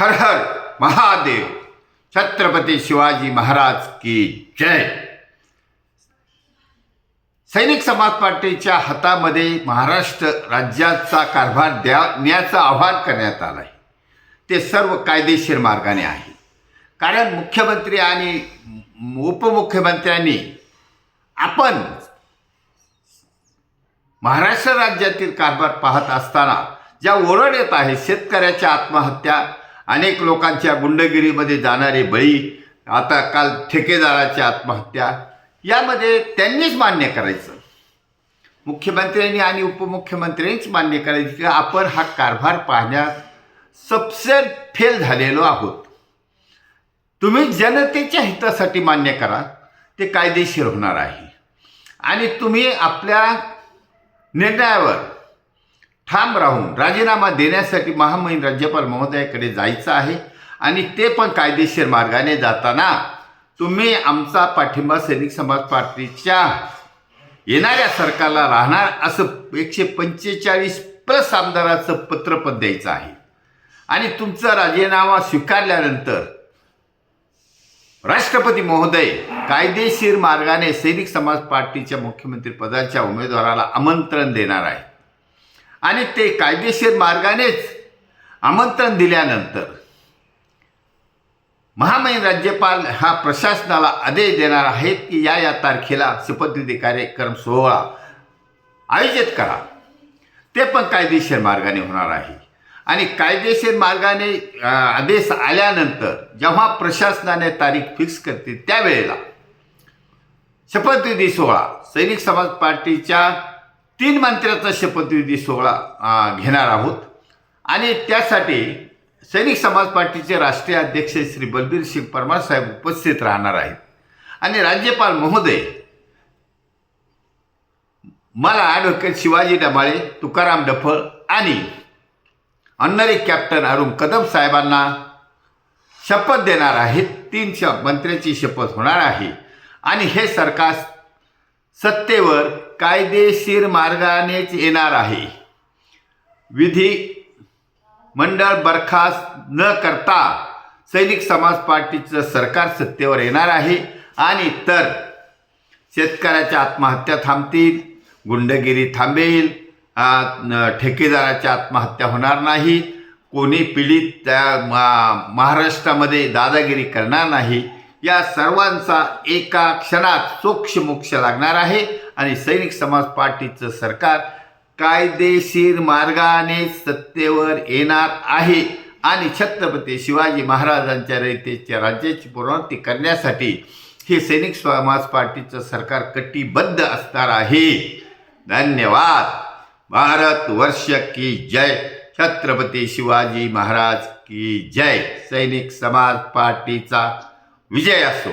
हर हर महादेव। छत्रपती शिवाजी महाराज की जय। सैनिक समाज पार्टीच्या हातामध्ये महाराष्ट्र राज्याचा कारभार द्या न्याचं आवाहन करण्यात आलं आहे ते सर्व कायदेशीर मार्गाने आहे. कारण मुख्यमंत्री आणि उपमुख्यमंत्र्यांनी आपण महाराष्ट्र राज्यातील कारभार पाहत असताना ज्या ओरड येत आहे शेतकऱ्याच्या आत्महत्या अनेक लोकांच्या गुंडगिरीमध्ये जाणारे बळी आता काल ठेकेदाराच्या आत्महत्या यामध्ये त्यांनीच मान्य करायचं. मुख्यमंत्र्यांनी आणि उपमुख्यमंत्र्यांनीच मान्य करायचं की आपण हा कारभार पाहण्यात सबसेल फेल झालेलो आहोत. तुम्ही जनतेच्या हितासाठी मान्य करा ते कायदेशीर होणार आहे. आणि तुम्ही आपल्या निर्णयावर ठाम राहून राजीनामा देण्यासाठी महामहिम राज्यपाल महोदयाकडे जायचं आहे आणि ते पण कायदेशीर मार्गाने जाताना तुम्ही आमचा पाठिंबा सैनिक समाज पार्टीच्या येणाऱ्या सरकारला राहणार असं एकशे पंचेचाळीस प्लस आमदाराचं पत्र पण द्यायचं आहे. आणि तुमचा राजीनामा स्वीकारल्यानंतर राष्ट्रपती महोदय कायदेशीर मार्गाने सैनिक समाज पार्टीच्या मुख्यमंत्री पदाच्या उमेदवाराला आमंत्रण देणार आहे आणि ते कायदेशीर मार्गानेच आमंत्रण दिल्यानंतर महामहिम राज्यपाल हा प्रशासनाला आदेश देणार आहेत की या या तारखेला शपथविधी कार्यक्रम सोहळा आयोजित करा. ते पण कायदेशीर मार्गाने होणार आहे. आणि कायदेशीर मार्गाने आदेश आल्यानंतर जेव्हा प्रशासनाने तारीख फिक्स करते त्यावेळेला शपथविधी सोहळा सैनिक समाज पार्टीच्या तीन मंत्र्याचा शपथविधी सोहळा घेणार आहोत. आणि त्यासाठी सैनिक समाज पार्टीचे राष्ट्रीय अध्यक्ष श्री बलबीर सिंग परमार साहेब उपस्थित राहणार आहेत. आणि राज्यपाल महोदय मला ॲडव्होकेट शिवाजी डमाळे तुकाराम डफळ आणि अन्नरी कॅप्टन अरुण कदम साहेबांना शपथ देणार आहेत. तीन श मंत्र्याची शपथ होणार आहे. आणि हे सरकार सत्तेवर कायदेशीर मार्गानेच येणार आहे. विधी मंडळ बरखास्त न करता सैनिक समाज पार्टीचं सरकार सत्तेवर येणार आहे. आणि तर शेतकऱ्याच्या आत्महत्या थांबतील गुंडगिरी थांबेल ठेकेदाराच्या आत्महत्या होणार नाहीत कोणी पीडित त्या मा- महाराष्ट्रामध्ये दादागिरी करणार नाही. या सर्वांचा एका क्षणात सोक्ष मोक्ष लागणार आहे आणि सैनिक समाज पार्टीचं सरकार कायदेशीर मार्गाने सत्तेवर येणार आहे. आणि छत्रपती शिवाजी महाराजांच्या रयतेच्या राज्याची पुनरावृत्ती करण्यासाठी हे सैनिक समाज पार्टीचं सरकार कटिबद्ध असणार आहे. धन्यवाद. भारत वर्ष की जय. छत्रपती शिवाजी महाराज की जय. सैनिक समाज पार्टीचा विजय असो